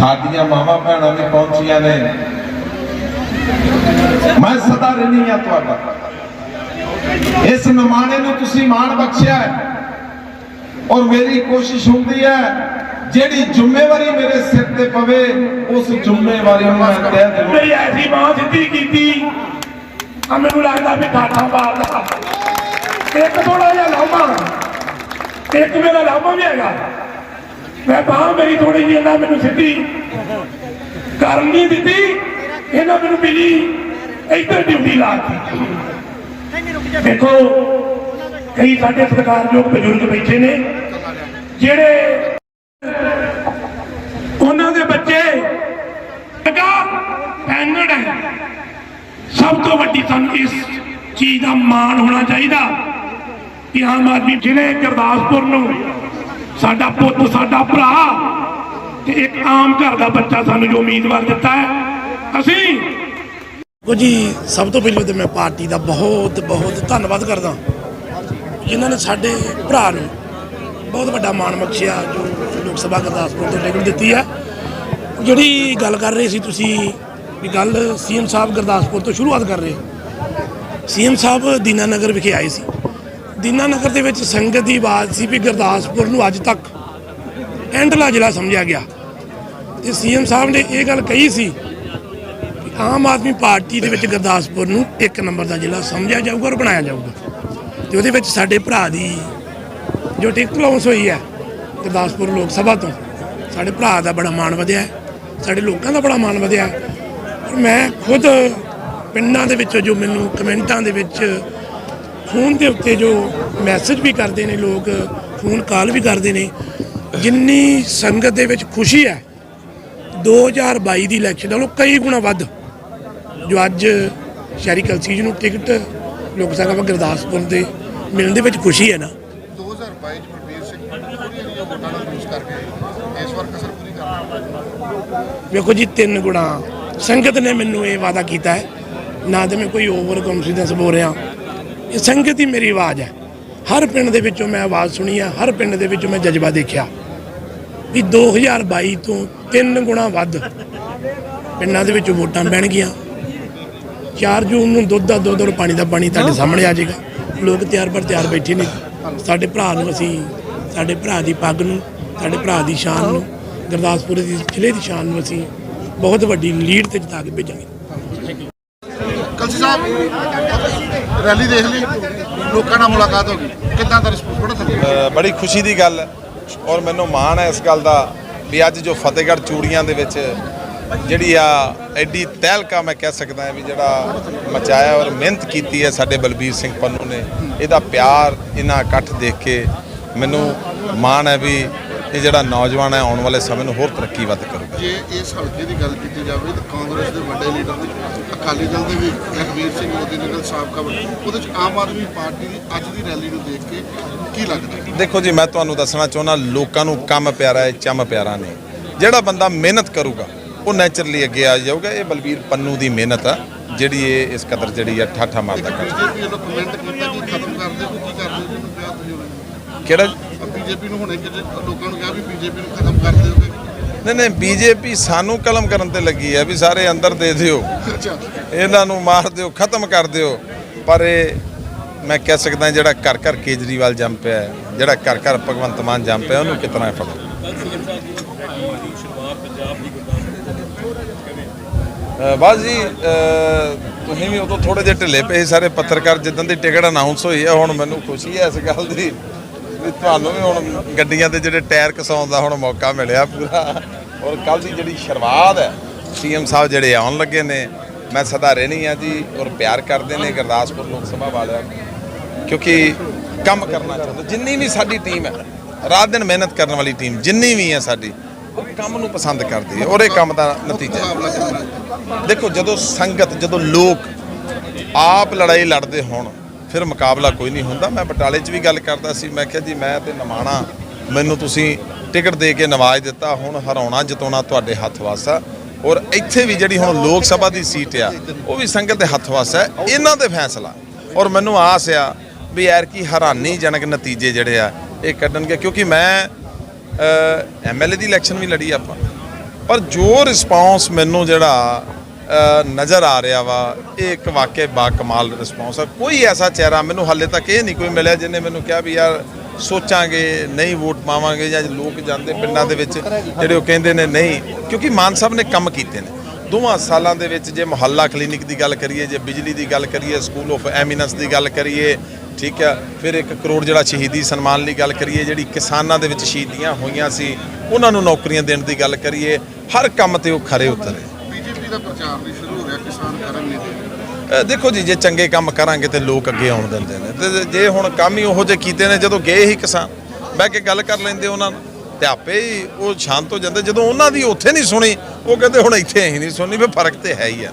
ਸਾਡੀਆਂ ਮਾਵਾਂ ਭੈਣਾਂ ਵੀ ਪਹੁੰਚੀਆਂ ਨੇ। ਮੈਂ ਸਦਾ ਰਹਿਣੀ ਆ ਤੁਹਾਡਾ। ਇਸ ਨਿਮਾਣੇ ਨੂੰ ਤੁਸੀਂ ਮਾਣ ਬਖਸ਼ਿਆ ਹੈ। ਔਰ ਮੇਰੀ ਕੋਸ਼ਿਸ਼ ਹੁੰਦੀ ਹੈ, ਜਿਹੜੀ ਜ਼ਿੰਮੇਵਾਰੀ ਮੇਰੇ ਸਿਰ ਤੇ ਪਵੇ, ਉਸ ਜ਼ਿੰਮੇਵਾਰੀ ਨੂੰ ਮੈਂ ਤਹਿ ਦਿਲੋਂ ਮੇਰੀ ਐਸੀ ਬਾਹ ਸਿੱਧੀ ਕੀਤੀ ਆ ਮੈਨੂੰ ਲੱਗਦਾ ਵੀ ਠਾਠਾ ਮਾਰਦਾ ਇੱਕ ਥੋੜਾ ਜਿਹਾ ਲਾਮਾ ਇੱਕ ਮੇਰਾ ਲਾਮਾ ਵੀ ਹੈਗਾ। ਮੈਂ ਬਾਹ ਮੇਰੀ ਥੋੜੀ ਜਿਹੀ ਇਹਨਾਂ ਮੈਨੂੰ ਸਿੱਧੀ ਕਰਨ ਨਹੀਂ ਦਿੱਤੀ, ਇਹਨਾਂ ਮੈਨੂੰ ਮਿਲੀ, ਇੱਧਰ ਡਿਊਟੀ ਲਾਤੀ ਦੇਖੋ, ਕਈ ਸਾਡੇ ਸਤਿਕਾਰਯੋਗ ਬਜ਼ੁਰਗ ਬੈਠੇ ਨੇ, ਜਿਹੜੇ ਉਹਨਾਂ ਦੇ ਬੱਚੇ ਲਗਾ ਪੈਨੜ ਹੈ। ਸਭ ਤੋਂ ਵੱਡੀ ਸਾਨੂੰ ਇਸ ਚੀਜ਼ ਦਾ ਮਾਣ ਹੋਣਾ ਚਾਹੀਦਾ ਕਿ ਆਮ ਆਦਮੀ ਜ਼ਿਲ੍ਹੇ ਗੁਰਦਾਸਪੁਰ ਨੂੰ ਸਾਡਾ ਪੁੱਤ, ਸਾਡਾ ਭਰਾ ਤੇ ਇੱਕ ਆਮ ਘਰ ਦਾ ਬੱਚਾ ਸਾਨੂੰ ਜੋ ਉਮੀਦਵਾਰ ਦਿੱਤਾ ਹੈ, ਅਸੀਂ ਦੇਖੋ ਜੀ, ਸਭ ਤੋਂ ਪਹਿਲਾਂ ਤੇ ਮੈਂ ਪਾਰਟੀ ਦਾ ਬਹੁਤ ਬਹੁਤ ਧੰਨਵਾਦ ਕਰਦਾ ਜਿਨ੍ਹਾਂ ਨੇ ਸਾਡੇ ਭਰਾ ਨੂੰ ਬਹੁਤ ਵੱਡਾ ਮਾਣ ਬਖਸ਼ਿਆ ਜੋ ਲੋਕ ਸਭਾ ਗੁਰਦਾਸਪੁਰ ਤੋਂ ਟਿਕਟ ਦਿੱਤੀ ਹੈ। ਜਿਹੜੀ ਗੱਲ ਕਰ ਰਹੇ ਸੀ ਤੁਸੀਂ, ਵੀ ਗੱਲ ਸੀਐਮ ਸਾਹਿਬ ਗੁਰਦਾਸਪੁਰ ਤੋਂ ਸ਼ੁਰੂਆਤ ਕਰ ਰਹੇ ਸੀਐਮ ਸਾਹਿਬ ਦੀਨਾਨਗਰ ਵਿਖੇ ਆਏ ਸੀ। ਦੀਨਾਨਗਰ ਦੇ ਵਿੱਚ ਸੰਗਤ ਦੀ ਆਵਾਜ਼ ਸੀ ਵੀ ਗੁਰਦਾਸਪੁਰ ਨੂੰ ਅੱਜ ਤੱਕ ਐਂਡਲਾ ਜ਼ਿਲ੍ਹਾ ਸਮਝਿਆ ਗਿਆ। ਤੇ ਸੀਐਮ ਸਾਹਿਬ ਨੇ ਇਹ ਗੱਲ ਕਹੀ ਸੀ ਕਿ ਆਮ ਆਦਮੀ ਪਾਰਟੀ ਦੇ ਵਿੱਚ ਗੁਰਦਾਸਪੁਰ ਨੂੰ ਇੱਕ ਨੰਬਰ ਦਾ ਜ਼ਿਲ੍ਹਾ ਸਮਝਿਆ ਜਾਊਗਾ ਔਰ ਬਣਾਇਆ ਜਾਊਗਾ। ਤੇ ਉਹਦੇ ਵਿੱਚ ਸਾਡੇ ਭਰਾ ਦੀ ਜੋ ਟਿਕਟ ਲਾਉਂਸ ਹੋਈ ਹੈ ਗੁਰਦਾਸਪੁਰ ਲੋਕ ਸਭਾ ਤੋਂ, ਸਾਡੇ ਭਰਾ ਦਾ ਬੜਾ ਮਾਣ ਵਧਿਆ ਸਾਡੇ ਲੋਕਾਂ ਦਾ ਬੜਾ ਮਾਣ ਵਧਿਆ ਮੈਂ ਖੁਦ ਪਿੰਡਾਂ ਦੇ ਵਿੱਚੋਂ ਜੋ ਮੈਨੂੰ ਕਮੈਂਟਾਂ ਦੇ ਵਿੱਚ ਫੋਨ ਦੇ ਉੱਤੇ ਜੋ ਮੈਸੇਜ ਵੀ ਕਰਦੇ ਨੇ ਲੋਕ ਫੋਨ ਕਾਲ ਵੀ ਕਰਦੇ ਨੇ ਜਿੰਨੀ ਸੰਗਤ ਦੇ ਵਿੱਚ ਖੁਸ਼ੀ ਹੈ 2022 ਦੀ ਇਲੈਕਸ਼ਨ ਨਾਲੋਂ ਕਈ ਗੁਣਾ ਵੱਧ। ਜੋ ਅੱਜ ਸ਼ਹਿਰੀ ਕਲਸੀ ਜੀ ਨੂੰ ਟਿਕਟ ਲੋਕ ਸਭਾ ਗੁਰਦਾਸਪੁਰ ਦੇ ਮਿਲਣ ਦੇ ਵਿੱਚ ਖੁਸ਼ੀ ਹੈ ਨਾ। 2022 ਚ ਪ੍ਰਵੀਰ ਸਿੰਘ ਪੂਰੀਆਂ ਦੀਆਂ ਵੋਟਾਂ ਨਾਲ ਲੂਜ਼ ਕਰਕੇ ਇਸ ਵਾਰ ਕਸਰ ਪੂਰੀ ਕਰਨਾ ਵੇਖੋ ਜੀ ਤਿੰਨ ਗੁਣਾ। ਸੰਗਤ ਨੇ ਮੈਨੂੰ ਇਹ ਵਾਅਦਾ ਕੀਤਾ ਹੈ ਨਾ ਤੇ ਮੈਂ ਕੋਈ ਓਵਰ ਕੌਨਫੀਡੈਂਸ ਬੋਲ ਰਿਹਾ। ਸੰਗਤ ਹੀ ਮੇਰੀ ਆਵਾਜ਼ ਹੈ। ਹਰ ਪਿੰਡ ਦੇ ਵਿੱਚੋਂ ਮੈਂ ਆਵਾਜ਼ ਸੁਣੀ ਹੈ ਹਰ ਪਿੰਡ ਦੇ ਵਿੱਚੋਂ ਮੈਂ ਜਜ਼ਬਾ ਦੇਖਿਆ ਵੀ 2022 ਤੋਂ ਤਿੰਨ ਗੁਣਾ ਵੱਧ ਪਿੰਡਾਂ ਦੇ ਵਿੱਚ ਵੋਟਾਂ ਪੈਣਗੀਆਂ 4 ਜੂਨ ਨੂੰ ਦੁੱਧ ਦਾ ਦੁੱਧ ਔਰ ਪਾਣੀ ਦਾ ਪਾਣੀ ਤੁਹਾਡੇ ਸਾਹਮਣੇ ਆ ਜਾਏਗਾ। ਲੋਕ ਤਿਆਰ ਪਰ ਤਿਆਰ ਬੈਠੇ ਨੇ। ਸਾਡੇ ਭਰਾ ਨੂੰ ਅਸੀਂ, ਸਾਡੇ ਭਰਾ ਦੀ ਪੱਗ ਨੂੰ, ਸਾਡੇ ਭਰਾ ਦੀ ਸ਼ਾਨ ਨੂੰ, ਗੁਰਦਾਸਪੁਰ ਦੀ ਜ਼ਿਲ੍ਹੇ ਦੀ ਸ਼ਾਨ ਨੂੰ ਅਸੀਂ ਬਹੁਤ ਵੱਡੀ ਲੀਡ ਤੇ ਜਿਤਾ ਕੇ ਭੇਜਾਂਗੇ। ਕਲਸੀ ਸਾਹਿਬ ਰੈਲੀ ਦੇਖ ਲਈ, ਲੋਕਾਂ ਨਾਲ ਮੁਲਾਕਾਤ ਹੋ ਗਈ। ਕਿੱਦਾਂ ਦਾ ਰਿਸਪੌਂਸ ਬੜਾ ਥੱਲੇ ਬੜੀ ਖੁਸ਼ੀ ਦੀ ਗੱਲ ਹੈ ਔਰ ਮੈਨੂੰ ਮਾਣ ਹੈ ਇਸ ਗੱਲ ਦਾ ਵੀ ਅੱਜ ਜੋ ਫਤਿਹਗੜ੍ਹ ਚੂੜੀਆਂ ਦੇ ਵਿੱਚ ਜਿਹੜੀ ਆ ਐਡੀ ਤਹਿਲਕਾ ਮੈਂ ਕਹਿ ਸਕਦਾ ਹਾਂ ਵੀ ਜਿਹੜਾ ਮਚਾਇਆ ਔਰ ਮਿਹਨਤ ਕੀਤੀ ਹੈ ਸਾਡੇ ਬਲਬੀਰ ਸਿੰਘ ਪੰਨੂ ਨੇ, ਇਹਦਾ ਪਿਆਰ ਇਹਨਾਂ ਇਕੱਠ ਦੇਖ ਕੇ ਮੈਨੂੰ ਮਾਣ ਹੈ ਵੀ ਇਹ ਜਿਹੜਾ ਨੌਜਵਾਨ ਹੈ ਆਉਣ ਵਾਲੇ ਸਮੇਂ ਨੂੰ ਹੋਰ ਤਰੱਕੀ ਵੱਧ ਕਰੂਗਾ। ਜੇ ਇਸ ਹਲਕੇ ਦੀ ਗੱਲ ਕੀਤੀ ਜਾਵੇ ਤਾਂ ਕਾਂਗਰਸ ਦੇ ਵੱਡੇ ਲੀਡਰ ਨੇ ਅਕਾਲੀ ਦਲ ਦੇ ਵੀ ਰਘਵੀਰ ਸਿੰਘ ਮੋਦੀ ਨਗਰ ਸਾਬਕਾ ਉਹਦੇ ਚ ਆਮ ਆਦਮੀ ਪਾਰਟੀ ਦੀ ਅੱਜ ਦੀ ਰੈਲੀ ਨੂੰ ਦੇਖ ਕੇ ਕੀ ਲੱਗਦਾ ਦੇਖੋ ਜੀ ਮੈਂ ਤੁਹਾਨੂੰ ਦੱਸਣਾ ਚਾਹੁੰਦਾ ਲੋਕਾਂ ਨੂੰ ਕੰਮ ਪਿਆਰਾ ਹੈ ਚੰਮ ਪਿਆਰਾ ਨਹੀਂ। ਜਿਹੜਾ ਬੰਦਾ ਮਿਹਨਤ ਕਰੂਗਾ ਉਹ ਨੇਚਰਲੀ ਅੱਗੇ ਆ ਜਾਊਗਾ। ਇਹ ਬਲਬੀਰ ਪੰਨੂ ਦੀ ਮਿਹਨਤ ਆ ਜਿਹੜੀ ਇਹ ਇਸ ਕਦਰ ਜਿਹੜੀ ਆ ਠਾਠਾ ਮਾਰਦਾ ਕਰ ਕਿਹੜਾ? ਨੇ ਬੀਜੇਪੀ ਨੂੰ ਹੁਣੇ ਕਿਤੇ ਲੋਕਾਂ ਨੂੰ ਕਿਹਾ ਵੀ ਬੀਜੇਪੀ ਨੂੰ ਖਤਮ ਕਰ ਦਿਓਗੇ? ਨਹੀਂ ਨਹੀਂ ਬੀਜੇਪੀ ਸਾਨੂੰ ਕਲਮ ਕਰਨ ਤੇ ਲੱਗੀ ਹੈ ਵੀ ਸਾਰੇ ਅੰਦਰ ਦੇ ਦਿਓ। ਇਹਨਾਂ ਨੂੰ ਮਾਰ ਦਿਓ ਖਤਮ ਕਰ ਦਿਓ। ਪਰ ਇਹ ਮੈਂ ਕਹਿ ਸਕਦਾ ਜਿਹੜਾ ਘਰ ਘਰ ਕੇਜਰੀਵਾਲ ਜੰਮ ਪਿਆ ਜਿਹੜਾ ਘਰ ਘਰ ਭਗਵੰਤ ਮਾਨ ਜੰਮ ਪਿਆ ਉਹਨੂੰ ਕਿਤਨਾ ਅ, ਬਸ ਜੀ ਤੁਸੀਂ ਵੀ ਉਦੋਂ ਥੋੜੇ ਜਿਹੇ ਢਿੱਲੇ ਪਏ ਸਾਰੇ ਪੱਤਰਕਾਰ ਜਿੱਦਾਂ ਦੀ ਟਿਕਟ ਅਨਾਉਂਸ ਹੋਈ ਹੈ ਹੁਣ ਮੈਨੂੰ ਖੁਸ਼ੀ ਹੈ ਇਸ ਗੱਲ ਦੀ। ਵੀ ਤੁਹਾਨੂੰ ਵੀ ਹੁਣ ਗੱਡੀਆਂ ਦੇ ਜਿਹੜੇ ਟਾਇਰ ਕਸਾਉਣ ਦਾ ਹੁਣ ਮੌਕਾ ਮਿਲਿਆ ਪੂਰਾ। ਔਰ ਕੱਲ ਦੀ ਜਿਹੜੀ ਸ਼ੁਰੂਆਤ ਹੈ, ਸੀਐਮ ਸਾਹਿਬ ਜਿਹੜੇ ਆਉਣ ਲੱਗੇ ਨੇ, ਮੈਂ ਸਦਾ ਰਹਿਣੀ ਆ ਜੀ, ਔਰ ਪਿਆਰ ਕਰਦੇ ਨੇ ਗੁਰਦਾਸਪੁਰ ਲੋਕ ਸਭਾ ਵਾਲਿਆਂ ਕਿਉਂਕਿ ਕੰਮ ਕਰਨਾ ਚਾਹੁੰਦੇ, ਜਿੰਨੀ ਵੀ ਸਾਡੀ ਟੀਮ ਹੈ, ਰਾਤ ਦਿਨ ਮਿਹਨਤ ਕਰਨ ਵਾਲੀ ਟੀਮ ਜਿੰਨੀ ਵੀ ਹੈ ਸਾਡੀ, ਉਹ ਕੰਮ ਨੂੰ ਪਸੰਦ ਕਰਦੀ ਹੈ, ਔਰ ਇਹ ਕੰਮ ਦਾ ਨਤੀਜਾ ਦੇਖੋ, ਜਦੋਂ ਸੰਗਤ, ਜਦੋਂ ਲੋਕ ਆਪ ਲੜਾਈ ਲੜਦੇ ਹੋਣ ਫਿਰ ਮੁਕਾਬਲਾ ਕੋਈ ਨਹੀਂ ਹੁੰਦਾ। ਮੈਂ ਬਟਾਲੇ 'ਚ ਵੀ ਗੱਲ ਕਰਦਾ ਸੀ। ਮੈਂ ਕਿਹਾ ਜੀ, ਮੈਂ ਤੇ ਨਮਾਣਾ ਮੈਨੂੰ ਤੁਸੀਂ ਟਿਕਟ ਦੇ ਕੇ ਨਵਾਜ ਦਿੱਤਾ। ਹੁਣ ਹਰਾਉਣਾ, ਜਿਤਾਉਣਾ ਤੁਹਾਡੇ ਹੱਥ ਵੱਸ ਔਰ ਇੱਥੇ ਵੀ ਜਿਹੜੀ ਹੁਣ ਲੋਕ ਸਭਾ ਦੀ ਸੀਟ ਆ, ਉਹ ਵੀ ਸੰਗਤ ਦੇ ਹੱਥ ਵੱਸ ਇਹਨਾਂ ਦੇ ਫੈਸਲਾ। ਔਰ ਮੈਨੂੰ ਆਸ ਆ ਵੀ ਯਾਰ ਕੀ ਹੈਰਾਨੀਜਨਕ ਨਤੀਜੇ ਜਿਹੜੇ ਆ, ਇਹ ਕੱਢਣਗੇ। ਕਿਉਂਕਿ ਮੈਂ ਐਮਐਲਏ ਦੀ ਇਲੈਕਸ਼ਨ ਵੀ ਲੜੀ ਆਪਾਂ। ਪਰ ਜੋ ਰਿਸਪਾਂਸ ਮੈਨੂੰ ਜਿਹੜਾ ਨਜ਼ਰ ਆ ਰਿਹਾ ਵਾ, ਇਹ ਇੱਕ ਵਾਕਿਆ ਬਾ ਕਮਾਲ ਰਿਸਪਾਂਸ ਆ। ਕੋਈ ਐਸਾ ਚਿਹਰਾ ਮੈਨੂੰ ਹਾਲੇ ਤੱਕ ਇਹ ਨਹੀਂ ਕੋਈ ਮਿਲਿਆ ਜਿਹਨੇ ਮੈਨੂੰ ਕਿਹਾ ਵੀ ਯਾਰ ਸੋਚਾਂਗੇ, ਨਹੀਂ ਵੋਟ ਪਾਵਾਂਗੇ ਜਾਂ ਲੋਕ ਜਾਂਦੇ ਪਿੰਡਾਂ ਦੇ ਵਿੱਚ ਜਿਹੜੇ ਉਹ ਕਹਿੰਦੇ ਨੇ ਨਹੀਂ, ਕਿਉਂਕਿ ਮਾਨ ਸਾਹਿਬ ਨੇ ਕੰਮ ਕੀਤੇ ਨੇ। ਦੋਵਾਂ ਸਾਲਾਂ ਦੇ ਵਿੱਚ ਜੇ ਮੁਹੱਲਾ ਕਲੀਨਿਕ ਦੀ ਗੱਲ ਕਰੀਏ, ਜੇ ਬਿਜਲੀ ਦੀ ਗੱਲ ਕਰੀਏ, ਸਕੂਲ ਆਫ ਐਮੀਨੈਂਸ ਦੀ ਗੱਲ ਕਰੀਏ, ਠੀਕ ਆ, ਫਿਰ 1 ਕਰੋੜ ਜਿਹੜਾ ਸ਼ਹੀਦੀ ਸਨਮਾਨ ਲਈ ਗੱਲ ਕਰੀਏ, ਜਿਹੜੀ ਕਿਸਾਨਾਂ ਦੇ ਵਿੱਚ ਸ਼ਹੀਦੀਆਂ ਹੋਈਆਂ ਸੀ, ਉਹਨਾਂ ਨੂੰ ਨੌਕਰੀਆਂ ਦੇਣ ਦੀ ਗੱਲ ਕਰੀਏ, ਹਰ ਕੰਮ ਤੇ ਉਹ ਖਰੇ ਉਤਰੇ। ਦਾ ਪ੍ਰਚਾਰ ਵੀ ਸ਼ੁਰੂ ਹੋ ਰਿਹਾ ਕਿਸਾਨ ਕਰਨ ਨਹੀਂ ਦੇ ਦੇਖੋ ਜੀ, ਜੇ ਚੰਗੇ ਕੰਮ ਕਰਾਂਗੇ ਤੇ ਲੋਕ ਅੱਗੇ ਆਉਣ ਦਿੰਦੇ ਨੇ। ਤੇ ਜੇ ਹੁਣ ਕੰਮ ਹੀ ਉਹੋ ਜਿਹੇ ਕੀਤੇ ਨੇ, ਜਦੋਂ ਗਏ ਹੀ ਕਿਸਾਨ, ਬਹਿ ਕੇ ਗੱਲ ਕਰ ਲੈਂਦੇ ਉਹਨਾਂ ਨੂੰ ਤੇ ਆਪੇ ਹੀ ਉਹ ਸ਼ਾਂਤ ਹੋ ਜਾਂਦੇ। ਜਦੋਂ ਉਹਨਾਂ ਦੀ ਉੱਥੇ ਨਹੀਂ ਸੁਣੀ, ਉਹ ਕਹਿੰਦੇ ਹੁਣ ਇੱਥੇ ਅਸੀਂ ਨਹੀਂ ਸੁਣੀ ਫਿਰ ਫ਼ਰਕ ਤੇ ਹੈ ਹੀ ਆ